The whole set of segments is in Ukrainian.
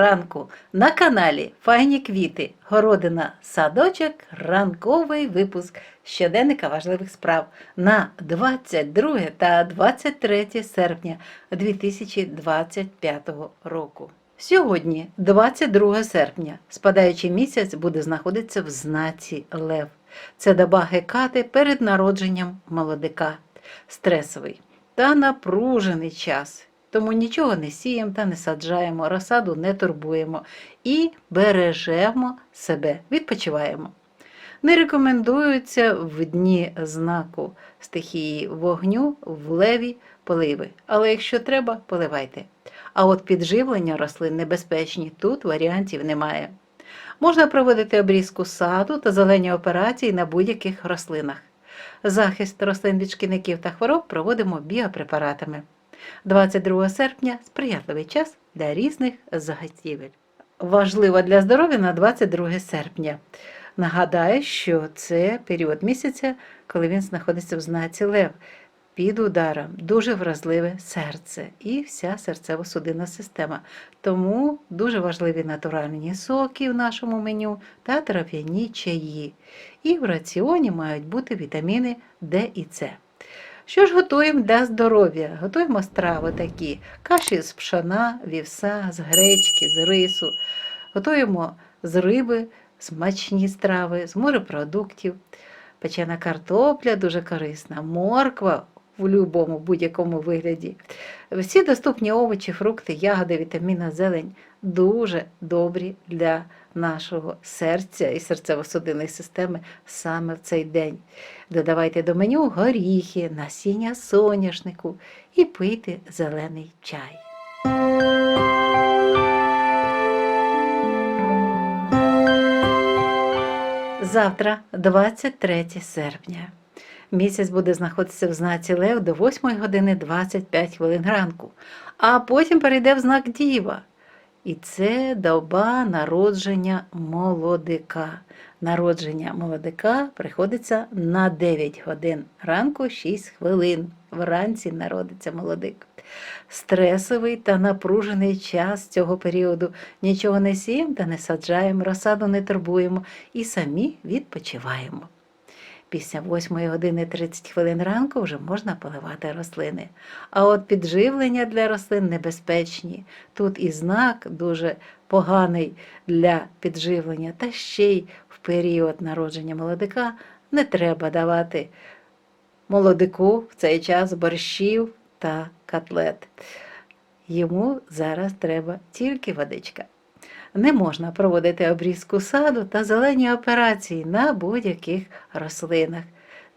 ранку на каналі Файні квіти, городина, садочок, ранковий випуск щоденника важливих справ на 22 та 23 серпня 2025 року. Сьогодні, 22 серпня, спадаючий місяць буде знаходитися в знаці Лев. Це доба Гекати перед народженням молодика, стресовий та напружений час. Тому нічого не сіємо та не саджаємо, розсаду не турбуємо і бережемо себе, відпочиваємо. Не рекомендуються в дні знаку стихії вогню в леві поливи, але якщо треба, поливайте. А от підживлення рослин небезпечні, тут варіантів немає. Можна проводити обрізку саду та зелені операції на будь-яких рослинах. Захист рослин від шкідників та хвороб проводимо біопрепаратами. 22 серпня сприятливий час для різних заготівель. Важливо для здоров'я на 22 серпня. Нагадаю, що це період місяця, коли він знаходиться в знаці Лев. Під ударом дуже вразливе серце і вся серцево-судинна система. Тому дуже важливі натуральні соки в нашому меню та трав'яні чаї. І в раціоні мають бути вітаміни Д і С. Що ж готуємо для здоров'я? Готуємо страви такі: каші з пшона, вівса, з гречки, з рису. Готуємо з риби, смачні страви, з морепродуктів. Печена картопля дуже корисна, морква в будь-якому будь-якому вигляді. Всі доступні овочі, фрукти, ягоди, вітаміна, зелень дуже добрі для нашого серця і серцево-судинної системи саме в цей день. Додавайте до меню горіхи, насіння соняшнику і пийте зелений чай. Завтра, 23 серпня. Місяць буде знаходитися в знаці Лев до 8 години 25 хвилин ранку, а потім перейде в знак Діва. І це доба народження молодика. Народження молодика приходиться на 9 годин ранку 6 хвилин. Вранці народиться молодик. Стресовий та напружений час цього періоду. Нічого не сіємо та не саджаємо, розсаду не турбуємо і самі відпочиваємо. Після 8 години 30 хвилин ранку вже можна поливати рослини. А от підживлення для рослин небезпечні. Тут і знак дуже поганий для підживлення, та ще й в період народження молодика не треба давати молодику в цей час борщів та котлет. Йому зараз треба тільки водичка. Не можна проводити обрізку саду та зелені операції на будь-яких рослинах.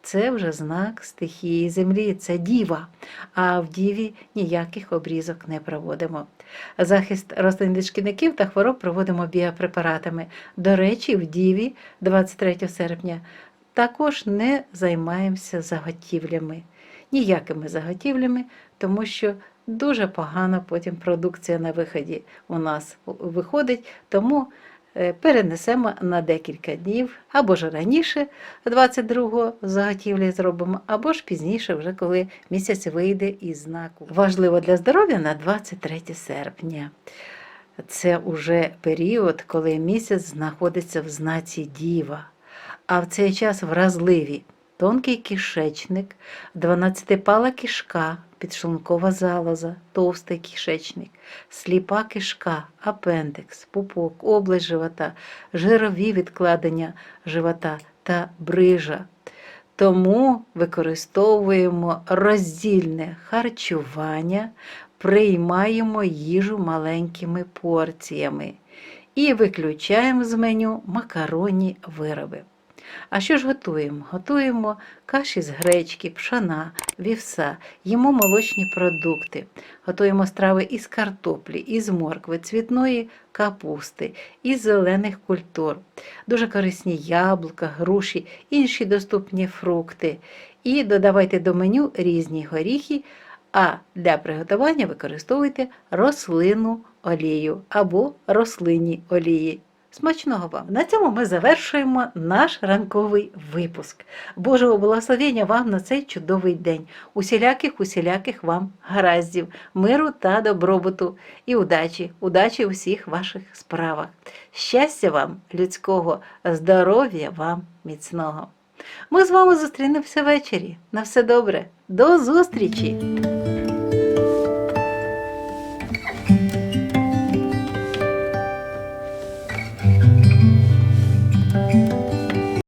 Це вже знак стихії землі, це діва, а в діві ніяких обрізок не проводимо. Захист рослин від шкідників та хвороб проводимо біопрепаратами. До речі, в діві 23 серпня також не займаємося заготівлями, ніякими заготівлями, тому що дуже погано потім продукція на виході у нас виходить, тому е, перенесемо на декілька днів, або ж раніше 22-го заготівлі зробимо, або ж пізніше, вже коли місяць вийде із знаку. Важливо для здоров'я на 23 серпня. Це уже період, коли місяць знаходиться в знаці Діва, а в цей час вразливі тонкий кишечник, 12-пала кишка, підшлункова залоза, товстий кишечник, сліпа кишка, апендекс, пупок, область живота, жирові відкладення живота та брижа. Тому використовуємо роздільне харчування, приймаємо їжу маленькими порціями і виключаємо з меню макаронні вироби. А що ж готуємо? Готуємо каші з гречки, пшана, вівса, їмо молочні продукти, готуємо страви із картоплі, із моркви, цвітної капусти, із зелених культур, дуже корисні яблука, груші, інші доступні фрукти. І додавайте до меню різні горіхи, а для приготування використовуйте рослинну олію або рослинні олії. Смачного вам! На цьому ми завершуємо наш ранковий випуск. Божого благословення вам на цей чудовий день. Усіляких, усіляких вам гараздів, миру та добробуту і удачі, удачі у всіх ваших справах. Щастя вам людського, здоров'я вам міцного. Ми з вами зустрінемося ввечері. На все добре. До зустрічі!